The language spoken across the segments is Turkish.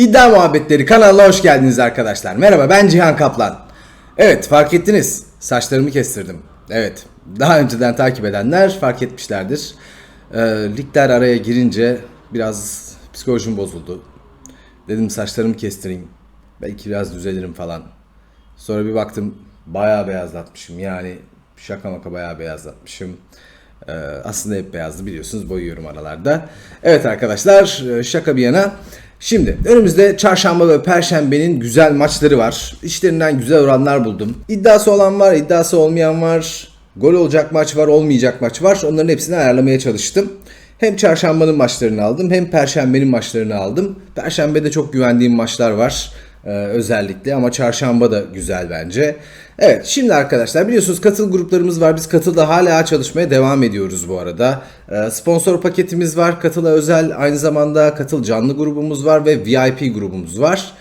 İddia Muhabbetleri kanalına hoş geldiniz arkadaşlar. Merhaba ben Cihan Kaplan. Evet fark ettiniz. Saçlarımı kestirdim. Evet daha önceden takip edenler fark etmişlerdir. Ee, ligler araya girince biraz psikolojim bozuldu. Dedim saçlarımı kestireyim. Belki biraz düzelirim falan. Sonra bir baktım bayağı beyazlatmışım. Yani şaka maka bayağı beyazlatmışım. Ee, aslında hep beyazdı biliyorsunuz boyuyorum aralarda. Evet arkadaşlar e, şaka bir yana. Şimdi önümüzde çarşamba ve perşembenin güzel maçları var. İşlerinden güzel oranlar buldum. İddiası olan var, iddiası olmayan var. Gol olacak maç var, olmayacak maç var. Onların hepsini ayarlamaya çalıştım. Hem çarşambanın maçlarını aldım hem perşembenin maçlarını aldım. Perşembede çok güvendiğim maçlar var. Ee, özellikle ama çarşamba da güzel bence. Evet şimdi arkadaşlar biliyorsunuz katıl gruplarımız var. Biz katılda hala çalışmaya devam ediyoruz bu arada. Ee, sponsor paketimiz var. Katıla özel aynı zamanda katıl canlı grubumuz var ve VIP grubumuz var.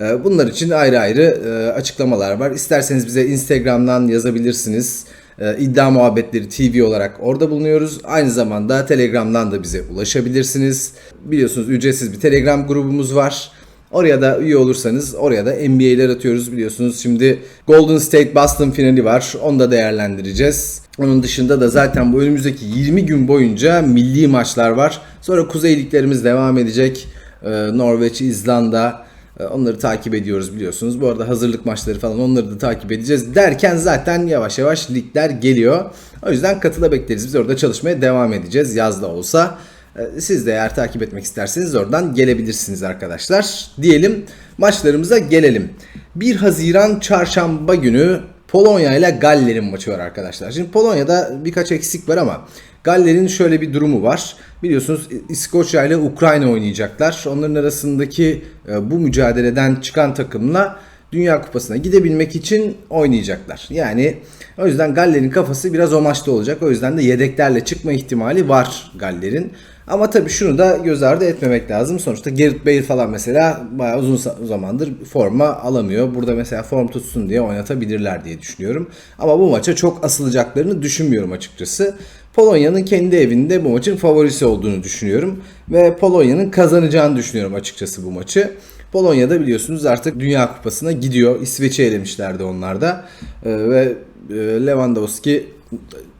Ee, Bunlar için ayrı ayrı e, açıklamalar var. İsterseniz bize Instagram'dan yazabilirsiniz. Ee, İddia Muhabbetleri TV olarak orada bulunuyoruz. Aynı zamanda Telegram'dan da bize ulaşabilirsiniz. Biliyorsunuz ücretsiz bir Telegram grubumuz var. Oraya da üye olursanız oraya da NBA'ler atıyoruz biliyorsunuz. Şimdi Golden State Boston finali var. Onu da değerlendireceğiz. Onun dışında da zaten bu önümüzdeki 20 gün boyunca milli maçlar var. Sonra kuzey liglerimiz devam edecek. Ee, Norveç, İzlanda, ee, Onları takip ediyoruz biliyorsunuz. Bu arada hazırlık maçları falan onları da takip edeceğiz. Derken zaten yavaş yavaş ligler geliyor. O yüzden katıla bekleriz. Biz orada çalışmaya devam edeceğiz yazda olsa. Ee, Siz de eğer takip etmek isterseniz oradan gelebilirsiniz arkadaşlar. Diyelim maçlarımıza gelelim. 1 Haziran çarşamba günü Polonya ile Galler'in maçı var arkadaşlar. Şimdi Polonya'da birkaç eksik var ama Galler'in şöyle bir durumu var. Biliyorsunuz İskoçya ile Ukrayna oynayacaklar. Onların arasındaki e, bu mücadeleden çıkan takımla Dünya Kupası'na gidebilmek için oynayacaklar. Yani o yüzden Galler'in kafası biraz o maçta olacak. O yüzden de yedeklerle çıkma ihtimali var Galler'in. Ama tabii şunu da göz ardı etmemek lazım. Sonuçta Gareth Bale falan mesela bayağı uzun zamandır forma alamıyor. Burada mesela form tutsun diye oynatabilirler diye düşünüyorum. Ama bu maça çok asılacaklarını düşünmüyorum açıkçası. Polonya'nın kendi evinde bu maçın favorisi olduğunu düşünüyorum. Ve Polonya'nın kazanacağını düşünüyorum açıkçası bu maçı. Polonya'da biliyorsunuz artık Dünya Kupası'na gidiyor. İsveç'i elemişlerdi onlar da. Ee, ve e, Lewandowski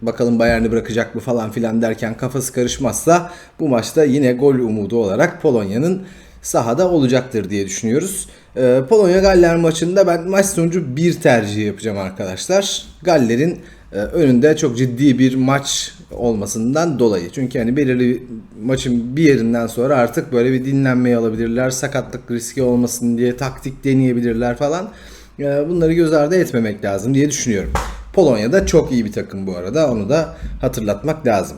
bakalım Bayern'i bırakacak mı falan filan derken kafası karışmazsa bu maçta yine gol umudu olarak Polonya'nın sahada olacaktır diye düşünüyoruz. Ee, Polonya Galler maçında ben maç sonucu bir tercih yapacağım arkadaşlar. Galler'in e, önünde çok ciddi bir maç olmasından dolayı. Çünkü hani belirli maçın bir yerinden sonra artık böyle bir dinlenmeye alabilirler. Sakatlık riski olmasın diye taktik deneyebilirler falan. E, Bunları göz ardı etmemek lazım diye düşünüyorum. Polonya da çok iyi bir takım bu arada. Onu da hatırlatmak lazım.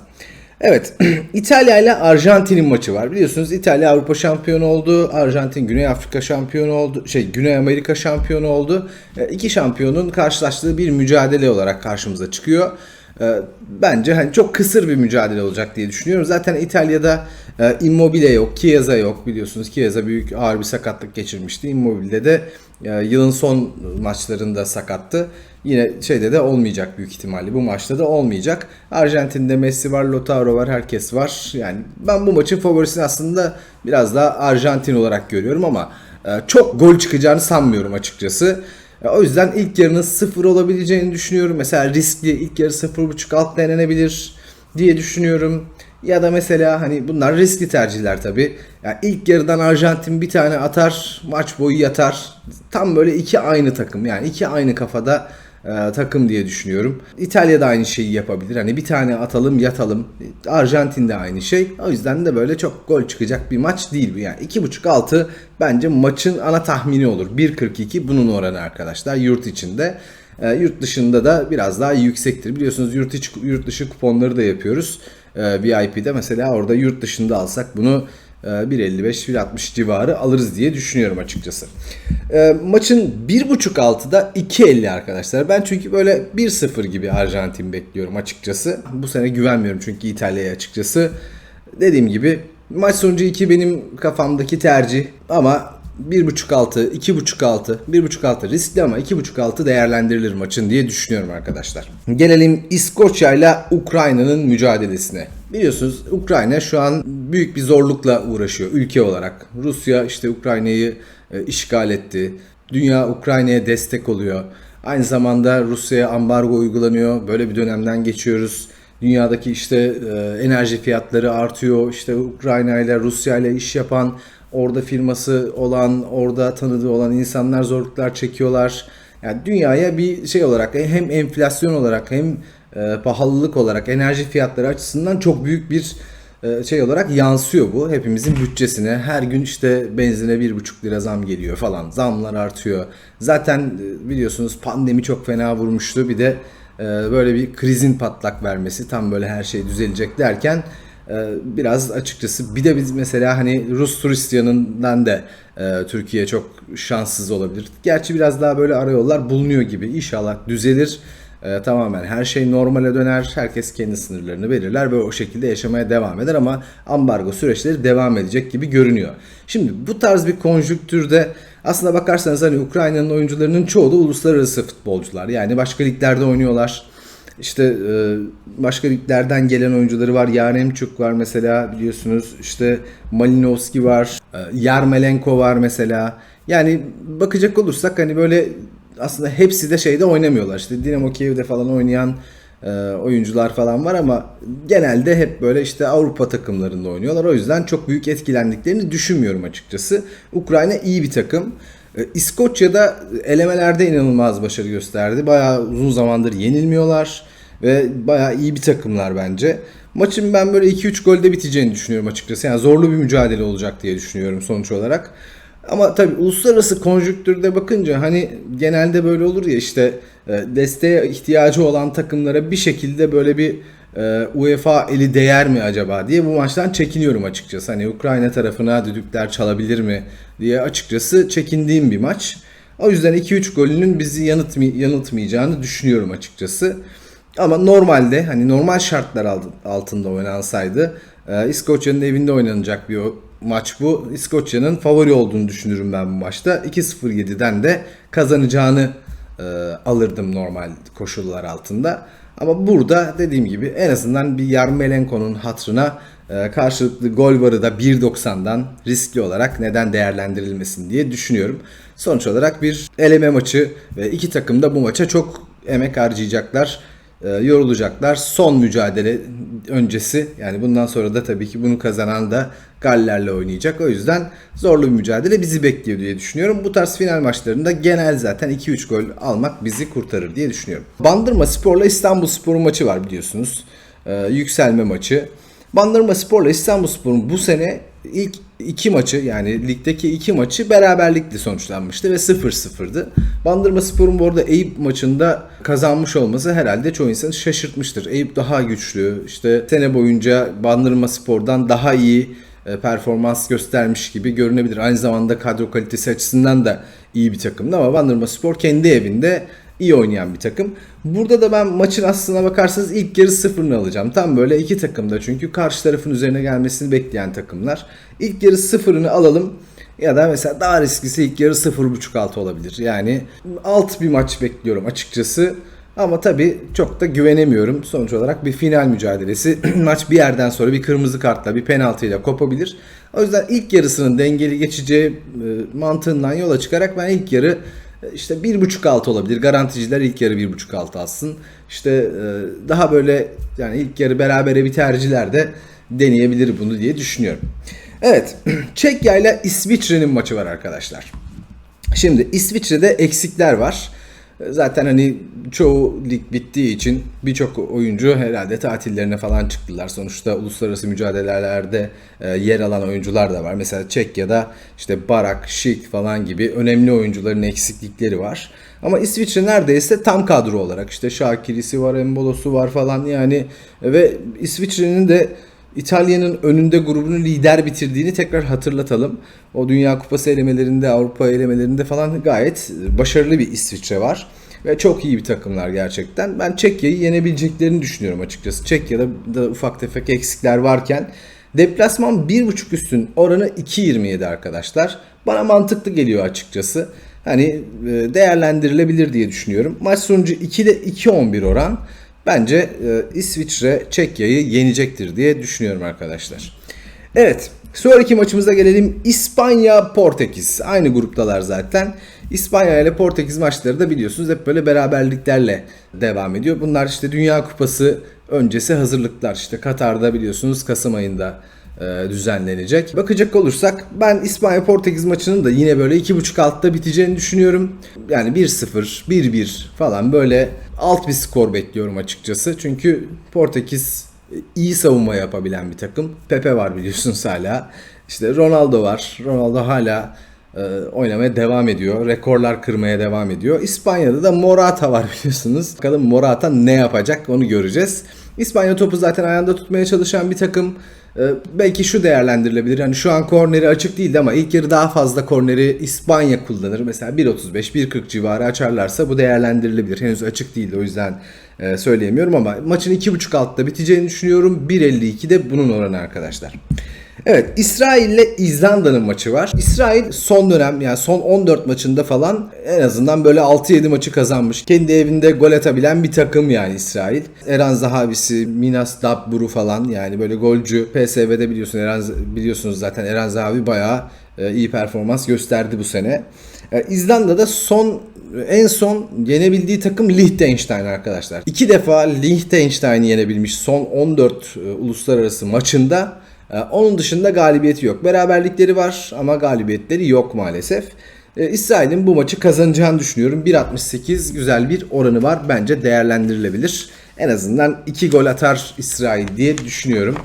Evet, İtalya ile Arjantin'in maçı var. Biliyorsunuz İtalya Avrupa şampiyonu oldu. Arjantin Güney Afrika şampiyonu oldu. Şey, Güney Amerika şampiyonu oldu. E, İki şampiyonun karşılaştığı bir mücadele olarak karşımıza çıkıyor. E, Bence hani çok kısır bir mücadele olacak diye düşünüyorum. Zaten İtalya'da e, Immobile yok, Chiesa yok. Biliyorsunuz Chiesa büyük ağır bir sakatlık geçirmişti. Immobile de e, yılın son maçlarında sakattı. Yine şeyde de olmayacak büyük ihtimalle. Bu maçta da olmayacak. Arjantin'de Messi var, Lautaro var, herkes var. Yani ben bu maçın favorisini aslında biraz daha Arjantin olarak görüyorum ama e, çok gol çıkacağını sanmıyorum açıkçası. O yüzden ilk yarının sıfır olabileceğini düşünüyorum. Mesela riskli ilk yarı 0.5 alt denenebilir diye düşünüyorum. Ya da mesela hani bunlar riskli tercihler tabi. Yani ilk yarıdan Arjantin bir tane atar, maç boyu yatar. Tam böyle iki aynı takım yani iki aynı kafada e, takım diye düşünüyorum. İtalya da aynı şeyi yapabilir. Hani bir tane atalım yatalım. Arjantin de aynı şey. O yüzden de böyle çok gol çıkacak bir maç değil bu. Yani 2.5 altı bence maçın ana tahmini olur. 1.42 bunun oranı arkadaşlar yurt içinde. E, yurt dışında da biraz daha yüksektir. Biliyorsunuz yurt içi yurt dışı kuponları da yapıyoruz. E, VIP'de mesela orada yurt dışında alsak bunu 1.55-1.60 civarı alırız diye düşünüyorum açıkçası. E, maçın 1.5 altı da 2.50 arkadaşlar. Ben çünkü böyle 1-0 gibi Arjantin bekliyorum açıkçası. Bu sene güvenmiyorum çünkü İtalya'ya açıkçası. Dediğim gibi maç sonucu 2 benim kafamdaki tercih ama 1.5 altı, 2.5 altı, 1.5 altı riskli ama 2.5 altı değerlendirilir maçın diye düşünüyorum arkadaşlar. Gelelim İskoçya ile Ukrayna'nın mücadelesine. Biliyorsunuz Ukrayna şu an büyük bir zorlukla uğraşıyor ülke olarak. Rusya işte Ukrayna'yı e, işgal etti. Dünya Ukrayna'ya destek oluyor. Aynı zamanda Rusya'ya ambargo uygulanıyor. Böyle bir dönemden geçiyoruz. Dünyadaki işte e, enerji fiyatları artıyor. İşte Ukrayna ile Rusya ile iş yapan, orada firması olan, orada tanıdığı olan insanlar zorluklar çekiyorlar. Yani dünyaya bir şey olarak hem enflasyon olarak hem e, pahalılık olarak enerji fiyatları açısından çok büyük bir e, şey olarak yansıyor bu hepimizin bütçesine. Her gün işte benzine bir buçuk lira zam geliyor falan. Zamlar artıyor. Zaten e, biliyorsunuz pandemi çok fena vurmuştu. Bir de e, böyle bir krizin patlak vermesi tam böyle her şey düzelecek derken e, biraz açıkçası bir de biz mesela hani Rus turist yanından da e, Türkiye çok şanssız olabilir. Gerçi biraz daha böyle arayollar bulunuyor gibi. İnşallah düzelir. E, tamamen her şey normale döner. Herkes kendi sınırlarını belirler ve o şekilde yaşamaya devam eder ama ambargo süreçleri devam edecek gibi görünüyor. Şimdi bu tarz bir konjüktürde aslında bakarsanız hani Ukrayna'nın oyuncularının çoğu da uluslararası futbolcular. Yani başka liglerde oynuyorlar. İşte e, başka liglerden gelen oyuncuları var. Yaremçuk var mesela biliyorsunuz. İşte Malinovski var. E, Yarmelenko var mesela. Yani bakacak olursak hani böyle aslında hepsi de şeyde oynamıyorlar. İşte Dinamo Kiev'de falan oynayan e, oyuncular falan var ama genelde hep böyle işte Avrupa takımlarında oynuyorlar. O yüzden çok büyük etkilendiklerini düşünmüyorum açıkçası. Ukrayna iyi bir takım. E, İskoçya'da elemelerde inanılmaz başarı gösterdi. Bayağı uzun zamandır yenilmiyorlar ve bayağı iyi bir takımlar bence. Maçın ben böyle 2-3 golde biteceğini düşünüyorum açıkçası. Yani zorlu bir mücadele olacak diye düşünüyorum sonuç olarak. Ama tabii uluslararası konjüktürde bakınca hani genelde böyle olur ya işte e, desteğe ihtiyacı olan takımlara bir şekilde böyle bir e, UEFA eli değer mi acaba diye bu maçtan çekiniyorum açıkçası. Hani Ukrayna tarafına düdükler çalabilir mi diye açıkçası çekindiğim bir maç. O yüzden 2-3 golünün bizi yanıltmay- yanıltmayacağını düşünüyorum açıkçası. Ama normalde hani normal şartlar altında oynansaydı e, İskoçya'nın evinde oynanacak bir maç bu. İskoçya'nın favori olduğunu düşünürüm ben bu maçta. 2-0-7'den de kazanacağını e, alırdım normal koşullar altında. Ama burada dediğim gibi en azından bir Yarmelenko'nun hatrına e, karşılıklı gol varı da 1.90'dan riskli olarak neden değerlendirilmesin diye düşünüyorum. Sonuç olarak bir eleme maçı ve iki takım da bu maça çok emek harcayacaklar e, yorulacaklar. Son mücadele öncesi yani bundan sonra da tabii ki bunu kazanan da Galler'le oynayacak. O yüzden zorlu bir mücadele bizi bekliyor diye düşünüyorum. Bu tarz final maçlarında genel zaten 2-3 gol almak bizi kurtarır diye düşünüyorum. Bandırma Spor'la İstanbul Spor'un maçı var biliyorsunuz. E, yükselme maçı. Bandırma Spor'la İstanbul Spor'un bu sene ilk iki maçı yani ligdeki iki maçı beraberlikle sonuçlanmıştı ve 0-0'dı. Bandırma Spor'un bu arada Eyüp maçında kazanmış olması herhalde çoğu insanı şaşırtmıştır. Eyüp daha güçlü, işte sene boyunca Bandırma Spor'dan daha iyi e, performans göstermiş gibi görünebilir. Aynı zamanda kadro kalitesi açısından da iyi bir takımdı ama Bandırma Spor kendi evinde iyi oynayan bir takım. Burada da ben maçın aslına bakarsanız ilk yarı sıfırını alacağım. Tam böyle iki takım da çünkü karşı tarafın üzerine gelmesini bekleyen takımlar. İlk yarı sıfırını alalım. Ya da mesela daha risklisi ilk yarı 0.5 altı olabilir. Yani alt bir maç bekliyorum açıkçası. Ama tabii çok da güvenemiyorum. Sonuç olarak bir final mücadelesi. Maç bir yerden sonra bir kırmızı kartla, bir penaltıyla kopabilir. O yüzden ilk yarısının dengeli geçeceği e, mantığından yola çıkarak ben ilk yarı işte bir buçuk altı olabilir. Garanticiler ilk yarı bir buçuk altı alsın. İşte e, daha böyle yani ilk yarı berabere biterciler de deneyebilir bunu diye düşünüyorum. Evet, Çekya ile İsviçre'nin maçı var arkadaşlar. Şimdi İsviçre'de eksikler var. Zaten hani çoğu lig bittiği için birçok oyuncu herhalde tatillerine falan çıktılar. Sonuçta uluslararası mücadelelerde e, yer alan oyuncular da var. Mesela Çekya'da işte Barak, Şik falan gibi önemli oyuncuların eksiklikleri var. Ama İsviçre neredeyse tam kadro olarak işte Şakirisi var, Embolosu var falan yani ve İsviçre'nin de İtalya'nın önünde grubunu lider bitirdiğini tekrar hatırlatalım. O Dünya Kupası elemelerinde, Avrupa elemelerinde falan gayet başarılı bir İsviçre var. Ve çok iyi bir takımlar gerçekten. Ben Çekya'yı yenebileceklerini düşünüyorum açıkçası. Çekya'da da ufak tefek eksikler varken. Deplasman 1.5 üstün oranı 2.27 arkadaşlar. Bana mantıklı geliyor açıkçası. Hani e, değerlendirilebilir diye düşünüyorum. Maç sonucu 2'de 2.11 oran. Bence e, İsviçre Çekya'yı yenecektir diye düşünüyorum arkadaşlar. Evet. Sonraki maçımıza gelelim. İspanya Portekiz. Aynı gruptalar zaten. İspanya ile Portekiz maçları da biliyorsunuz hep böyle beraberliklerle devam ediyor. Bunlar işte Dünya Kupası öncesi hazırlıklar. İşte Katar'da biliyorsunuz Kasım ayında e, düzenlenecek. Bakacak olursak ben İspanya Portekiz maçının da yine böyle 2.5 altta biteceğini düşünüyorum. Yani 1-0, 1-1 falan böyle alt bir skor bekliyorum açıkçası. Çünkü Portekiz iyi savunma yapabilen bir takım. Pepe var biliyorsunuz hala. İşte Ronaldo var. Ronaldo hala oynamaya devam ediyor. Rekorlar kırmaya devam ediyor. İspanya'da da Morata var biliyorsunuz. Bakalım Morata ne yapacak onu göreceğiz. İspanya topu zaten ayağında tutmaya çalışan bir takım. Ee, belki şu değerlendirilebilir. Yani şu an korneri açık değildi ama ilk yarı daha fazla korneri İspanya kullanır. Mesela 1.35, 1.40 civarı açarlarsa bu değerlendirilebilir. Henüz açık değildi o yüzden e, söyleyemiyorum ama maçın 2.5 altta biteceğini düşünüyorum. 1.52 de bunun oranı arkadaşlar. Evet İsrail ile İzlanda'nın maçı var. İsrail son dönem yani son 14 maçında falan en azından böyle 6-7 maçı kazanmış. Kendi evinde gol atabilen bir takım yani İsrail. Eren Zahavisi, Minas Dabburu falan yani böyle golcü. PSV'de biliyorsun Eren, biliyorsunuz zaten Eren Zahavi bayağı e, iyi performans gösterdi bu sene. E, İzlanda'da son en son yenebildiği takım Liechtenstein arkadaşlar. İki defa Liechtenstein'i yenebilmiş son 14 e, uluslararası maçında. Ee, onun dışında galibiyeti yok. Beraberlikleri var ama galibiyetleri yok maalesef. Ee, İsrail'in bu maçı kazanacağını düşünüyorum. 1.68 güzel bir oranı var. Bence değerlendirilebilir. En azından 2 gol atar İsrail diye düşünüyorum.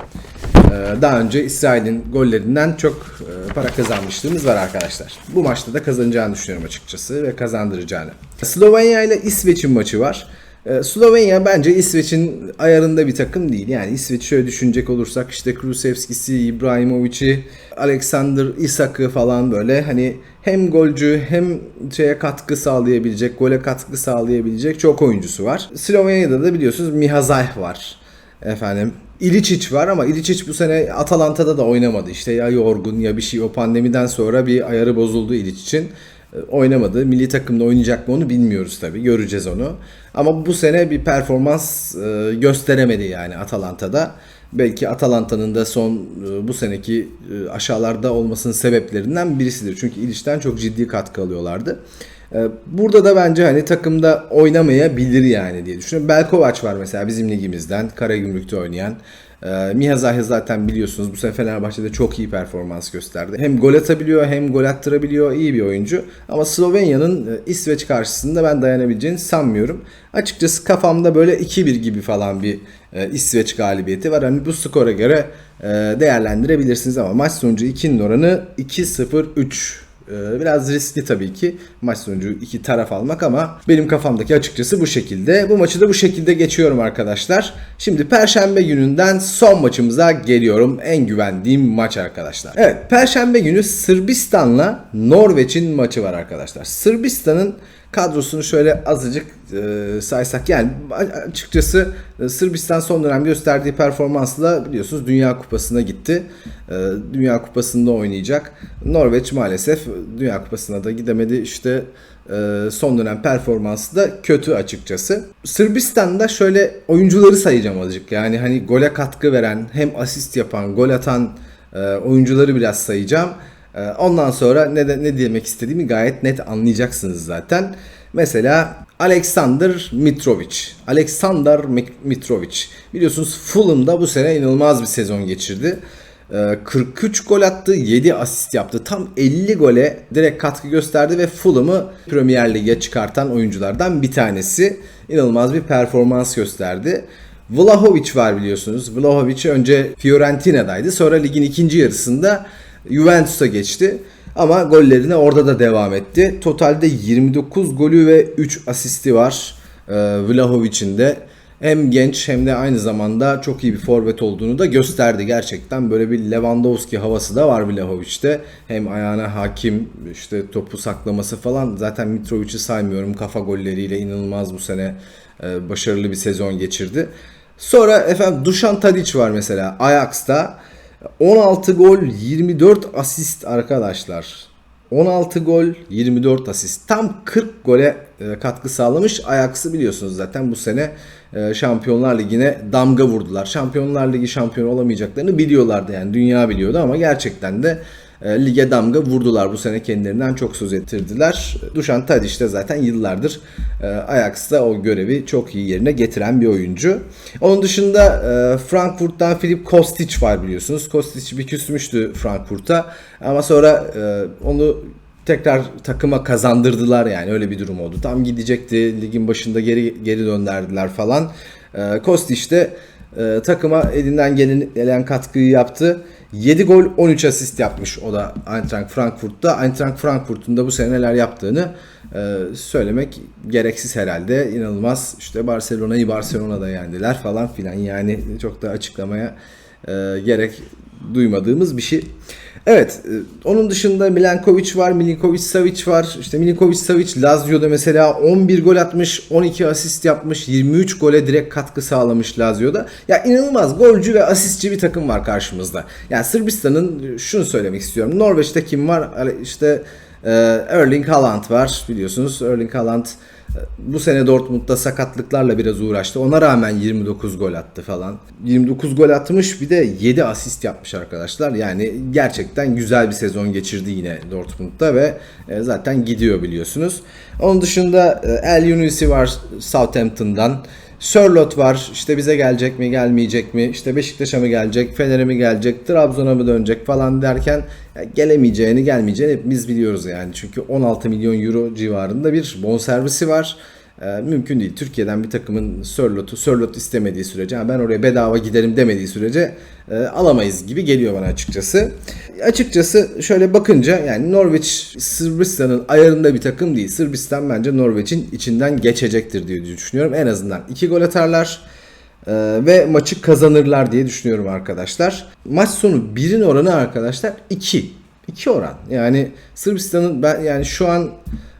Ee, daha önce İsrail'in gollerinden çok e, para kazanmışlığımız var arkadaşlar. Bu maçta da kazanacağını düşünüyorum açıkçası ve kazandıracağını. Slovenya ile İsveç'in maçı var. Ee, Slovenya bence İsveç'in ayarında bir takım değil. Yani İsveç şöyle düşünecek olursak işte Krusevski'si, İbrahimovic'i, Alexander Isak'ı falan böyle hani hem golcü hem şeye katkı sağlayabilecek, gole katkı sağlayabilecek çok oyuncusu var. Slovenya'da da biliyorsunuz Mihazay var. Efendim İliçiç var ama İliçiç bu sene Atalanta'da da oynamadı. İşte ya yorgun ya bir şey o pandemiden sonra bir ayarı bozuldu İliçiç'in. E, oynamadı. Milli takımda oynayacak mı onu bilmiyoruz tabii. Göreceğiz onu. Ama bu sene bir performans e, gösteremedi yani Atalanta'da. Belki Atalanta'nın da son e, bu seneki aşağılarda olmasının sebeplerinden birisidir. Çünkü İliç'ten çok ciddi katkı alıyorlardı. Burada da bence hani takımda oynamayabilir yani diye düşünüyorum. Belkovac var mesela bizim ligimizden. Karagümrük'te oynayan. Ee, Miha Zahir zaten biliyorsunuz bu sene Fenerbahçe'de çok iyi performans gösterdi. Hem gol atabiliyor hem gol attırabiliyor iyi bir oyuncu. Ama Slovenya'nın e, İsveç karşısında ben dayanabileceğini sanmıyorum. Açıkçası kafamda böyle 2-1 gibi falan bir e, İsveç galibiyeti var. Hani bu skora göre e, değerlendirebilirsiniz ama maç sonucu 2'nin oranı 2-0-3 ee, biraz riskli tabii ki maç sonucu iki taraf almak ama benim kafamdaki açıkçası bu şekilde. Bu maçı da bu şekilde geçiyorum arkadaşlar. Şimdi Perşembe gününden son maçımıza geliyorum. En güvendiğim maç arkadaşlar. Evet Perşembe günü Sırbistan'la Norveç'in maçı var arkadaşlar. Sırbistan'ın kadrosunu şöyle azıcık e, saysak yani açıkçası e, Sırbistan son dönem gösterdiği performansla biliyorsunuz Dünya Kupası'na gitti. E, Dünya Kupası'nda oynayacak. Norveç maalesef Dünya Kupası'na da gidemedi. İşte e, son dönem performansı da kötü açıkçası. Sırbistan'da şöyle oyuncuları sayacağım azıcık. Yani hani gole katkı veren, hem asist yapan, gol atan e, oyuncuları biraz sayacağım. E, ondan sonra ne de, ne demek istediğimi gayet net anlayacaksınız zaten. Mesela Alexander Mitrovic. Alexander Mitrovic. Biliyorsunuz Fulham'da bu sene inanılmaz bir sezon geçirdi. 43 ee, gol attı, 7 asist yaptı. Tam 50 gole direkt katkı gösterdi ve Fulham'ı Premier Lig'e çıkartan oyunculardan bir tanesi. İnanılmaz bir performans gösterdi. Vlahovic var biliyorsunuz. Vlahovic önce Fiorentina'daydı. Sonra ligin ikinci yarısında Juventus'a geçti. Ama gollerine orada da devam etti. Totalde 29 golü ve 3 asisti var e, Vlahovic'in de. Hem genç hem de aynı zamanda çok iyi bir forvet olduğunu da gösterdi gerçekten. Böyle bir Lewandowski havası da var Vlahovic'te. Hem ayağına hakim işte topu saklaması falan. Zaten Mitrovic'i saymıyorum. Kafa golleriyle inanılmaz bu sene e, başarılı bir sezon geçirdi. Sonra efendim Dušan Tadić var mesela Ajax'ta. 16 gol 24 asist arkadaşlar. 16 gol, 24 asist. Tam 40 gole e, katkı sağlamış. Ajax'ı biliyorsunuz zaten bu sene e, Şampiyonlar Ligi'ne damga vurdular. Şampiyonlar Ligi şampiyonu olamayacaklarını biliyorlardı yani dünya biliyordu ama gerçekten de e, lige damga vurdular. Bu sene kendilerinden çok söz ettirdiler. Dušan Tadić de zaten yıllardır e, Ajax'ta o görevi çok iyi yerine getiren bir oyuncu. Onun dışında e, Frankfurt'tan Filip Kostic var biliyorsunuz. Kostic bir küsmüştü Frankfurt'a ama sonra e, onu tekrar takıma kazandırdılar yani öyle bir durum oldu. Tam gidecekti ligin başında geri geri döndürdüler falan. E, Kostic de e, takıma elinden gelen, gelen katkıyı yaptı. 7 gol 13 asist yapmış o da Eintracht Frankfurt'ta. Eintracht Frankfurt'un da bu sene neler yaptığını e, söylemek gereksiz herhalde. İnanılmaz işte Barcelona'yı Barcelona'da yendiler falan filan yani çok da açıklamaya e, gerek duymadığımız bir şey. Evet, e, onun dışında Milankovic var, Milinkovic Savic var. İşte Milinkovic Savic Lazio'da mesela 11 gol atmış, 12 asist yapmış, 23 gole direkt katkı sağlamış Lazio'da. Ya inanılmaz golcü ve asistçi bir takım var karşımızda. Yani Sırbistan'ın şunu söylemek istiyorum. Norveç'te kim var? İşte e, Erling Haaland var biliyorsunuz. Erling Haaland bu sene Dortmund'da sakatlıklarla biraz uğraştı. Ona rağmen 29 gol attı falan. 29 gol atmış bir de 7 asist yapmış arkadaşlar. Yani gerçekten güzel bir sezon geçirdi yine Dortmund'da ve e, zaten gidiyor biliyorsunuz. Onun dışında e, El Yunusi var Southampton'dan. Sörlot var. İşte bize gelecek mi, gelmeyecek mi? İşte Beşiktaş'a mı gelecek, Fener'e mi gelecek, Trabzon'a mı dönecek falan derken gelemeyeceğini, gelmeyeceğini hepimiz biliyoruz yani. Çünkü 16 milyon euro civarında bir bonservisi var. Ee, mümkün değil. Türkiye'den bir takımın Sörlot'u Sörlot istemediği sürece, "Ha, ben oraya bedava giderim demediği sürece e, alamayız gibi geliyor bana açıkçası. Açıkçası şöyle bakınca yani Norveç Sırbistan'ın ayarında bir takım değil. Sırbistan bence Norveç'in içinden geçecektir diye düşünüyorum. En azından 2 gol atarlar e, ve maçı kazanırlar diye düşünüyorum arkadaşlar. Maç sonu 1'in oranı arkadaşlar 2. 2 oran. Yani Sırbistan'ın ben yani şu an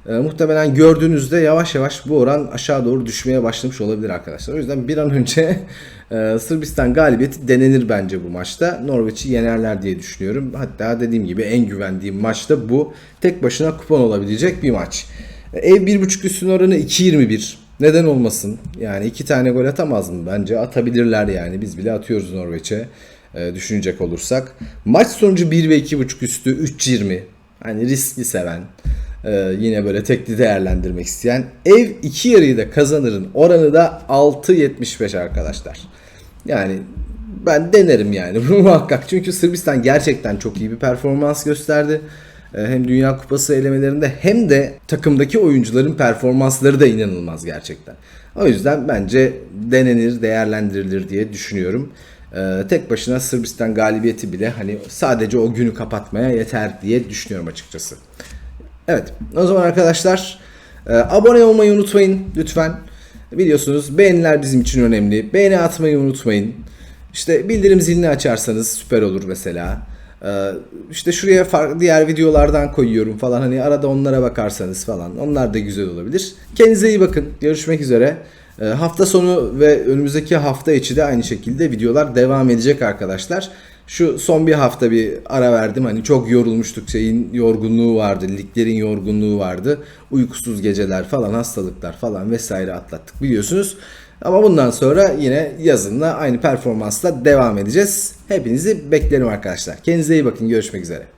e, muhtemelen gördüğünüzde yavaş yavaş bu oran aşağı doğru düşmeye başlamış olabilir arkadaşlar. O yüzden bir an önce e, Sırbistan galibiyeti denenir bence bu maçta. Norveç'i yenerler diye düşünüyorum. Hatta dediğim gibi en güvendiğim maçta bu. Tek başına kupon olabilecek bir maç. E, Ev 1.5 üstün oranı 2.21. Neden olmasın? Yani iki tane gol atamaz mı? Bence atabilirler yani. Biz bile atıyoruz Norveç'e e, düşünecek olursak. Maç sonucu 1 ve 2.5 üstü 3.20. Hani riskli seven. Ee, yine böyle tekli değerlendirmek isteyen. Ev iki yarıyı da kazanırın oranı da 6.75 arkadaşlar. Yani ben denerim yani bu muhakkak. Çünkü Sırbistan gerçekten çok iyi bir performans gösterdi. Ee, hem Dünya Kupası elemelerinde hem de takımdaki oyuncuların performansları da inanılmaz gerçekten. O yüzden bence denenir, değerlendirilir diye düşünüyorum. Ee, tek başına Sırbistan galibiyeti bile hani sadece o günü kapatmaya yeter diye düşünüyorum açıkçası. Evet o zaman arkadaşlar e, abone olmayı unutmayın lütfen. Biliyorsunuz beğeniler bizim için önemli. Beğeni atmayı unutmayın. İşte bildirim zilini açarsanız süper olur mesela. Ee, işte şuraya farklı diğer videolardan koyuyorum falan hani arada onlara bakarsanız falan onlar da güzel olabilir. Kendinize iyi bakın. Görüşmek üzere. Ee, hafta sonu ve önümüzdeki hafta içi de aynı şekilde videolar devam edecek arkadaşlar. Şu son bir hafta bir ara verdim. Hani çok yorulmuştuk. Şeyin yorgunluğu vardı. Liglerin yorgunluğu vardı. Uykusuz geceler falan, hastalıklar falan vesaire atlattık biliyorsunuz. Ama bundan sonra yine yazınla aynı performansla devam edeceğiz. Hepinizi beklerim arkadaşlar. Kendinize iyi bakın. Görüşmek üzere.